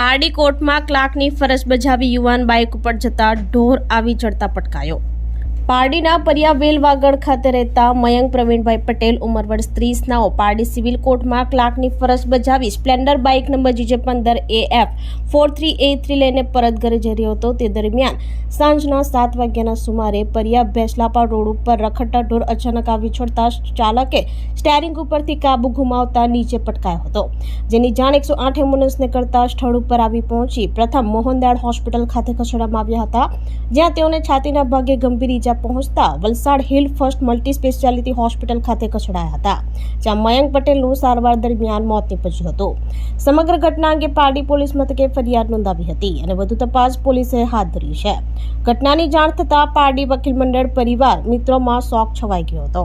પારડી કોર્ટમાં ક્લાર્કની ફરજ બજાવી યુવાન બાઇક ઉપર જતા ઢોર આવી ચડતા પટકાયો. પારડીના પરિયા વેલવાગડ ખાતે રહેતા મયંક પ્રવીણભાઈ પટેલ ઉંમર વર્ષ ત્રીસનાઓ પારડી સિવિલ કોર્ટમાં ક્લાર્કની ફરજ બજાવી સ્પ્લેન્ડર બાઇક નંબર જીજે પંદર A F four three A three લઈને પરત ઘરે જઈ રહ્યો હતો. તે દરમિયાન સાંજના સાત વાગ્યાના સુમારે પરિયા ભેસલાપા રોડ ઉપર રખડતા ઢોર અચાનક આવી છોડતા ચાલકે સ્ટેરિંગ ઉપરથી કાબુ ગુમાવતા નીચે પટકાયો હતો, જેની જાણ એકસો આઠ એમ્બ્યુલન્સને કરતા સ્થળ ઉપર આવી પહોંચી પ્રથમ મોહનદાળ હોસ્પિટલ ખાતે ખસેડવામાં આવ્યા હતા, જ્યાં તેઓને છાતીના ભાગે ગંભીર ઈજા પહોંચતા Valsad hill first multi speciality hospital ખાતે ખસેડાયા હતા, જ્યાં મયંક પટેલનું સારવાર દરમિયાન મોત નીપજ્યું હતું. સમગ્ર ઘટના અંગે પારડી પોલીસ મથકે ફરિયાદ નોંધાવી હતી અને વધુ તપાસ પોલીસે હાથ ધરી છે. ઘટનાની જાણ થતાં પારડી વકીલ મંડળ પરિવાર મિત્રોમાં શોક છવાઈ ગયો હતો.